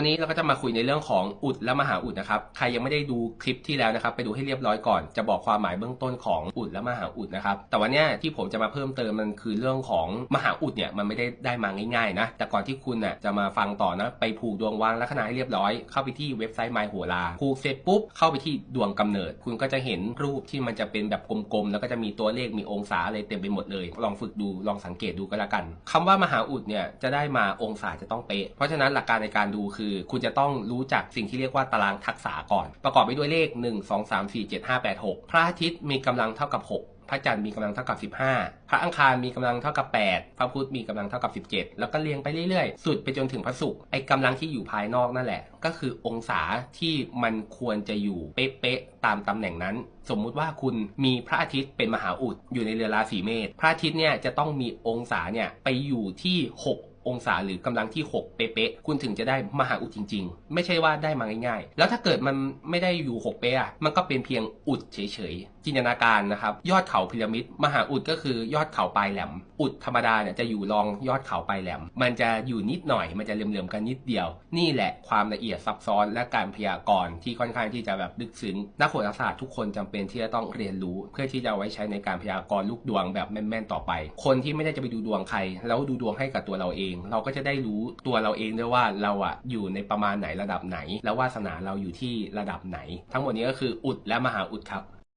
วันนี้เราก็จะมาคุยในเรื่องของอุดและมหาอุดนะครับ ใครยังไม่ได้ดูคลิปที่แล้วนะครับ ไปดูให้เรียบร้อยก่อน จะบอกความหมายเบื้องต้นของอุดและมหาอุดนะครับ แต่วันนี้ที่ผมจะมาเพิ่มเติมมันคือเรื่องของมหาอุดเนี่ยมันไม่ได้ได้มาง่ายๆนะ แต่ก่อนที่คุณน่ะจะมาฟังต่อนะ ไปผูกดวงวางลัคนาให้เรียบร้อย เข้าไปที่เว็บไซต์ My โหราผูกเสร็จปุ๊บ เข้าไปที่ดวงกำเนิด คุณก็จะเห็นรูปที่มันจะเป็นแบบกลมๆ แล้วก็จะมีตัวเลข มีองศาอะไรเต็มไปหมดเลย ลองฝึกดู ลองสังเกตดูก็แล้วกันคำว่ามหาอุดเนี่ยจะได้มาองศาจะต้องเป๊ะ เพราะฉะนั้นหลักการในการดูคือคุณจะต้องรู้จักสิ่งที่เรียกว่าตารางทักษะก่อน ประกอบไปด้วยเลข 1 2 3 4 7 5 8 6 พระอาทิตย์มีกำลังเท่ากับ 6พระจันทร์มีกำลังเท่ากับ 15 พระอังคารมีกำลังเท่ากับ 8 พระพุธมีกำลังเท่ากับ 17 แล้วก็เรียงไปเรื่อยๆ สุดไปจนถึงพระศุกร์ ไอ้กำลังที่อยู่ภายนอกนั่นแหละ ก็คือองศาที่มันควรจะอยู่เป๊ะๆ ตามตำแหน่งนั้น สมมุติว่าคุณมีพระอาทิตย์เป็นมหาอุดอยู่ในเรือราศีเมษ พระอาทิตย์เนี่ยจะต้องมีองศาเนี่ยไปอยู่ที่ 6 องศาหรือกำลังที่ 6 เป๊ะๆคุณถึงจะได้มหาอุดจริง ๆ ไม่ใช่ว่าได้มาง่าย ๆ แล้วถ้าเกิดมันไม่ได้อยู่ 6 เป๊ะมันก็เป็นเพียงอุดเฉยๆ จินตนาการนะครับ ยอดเขาพีระมิดมหาอุดก็คือยอดเขาปลายแหลม อุดธรรมดาเนี่ยจะอยู่รองยอดเขาปลายแหลม มันจะอยู่นิดหน่อยมันจะเหลื่อมๆกันนิดเดียว นี่แหละความละเอียดซับซ้อนและการพยากรณ์ที่ค่อนข้างที่จะแบบลึกซึ้งนักโหราศาสตร์ทุกคนจำเป็นที่จะต้องเรียนรู้ เพื่อที่จะเอาไว้ใช้ในการพยากรณ์ลูกดวงแบบแม่นๆต่อไป คนที่ไม่ได้จะไปดูดวงใคร แล้วดูดวงให้กับตัวเราเองเราก็จะได้รู้ตัวเราเองด้วยว่าเราอะอยู่ในประมาณไหนระดับไหน แล้ววาสนาเราอยู่ที่ระดับไหน ทั้งหมดนี้ก็คืออุดและมหาอุดครับ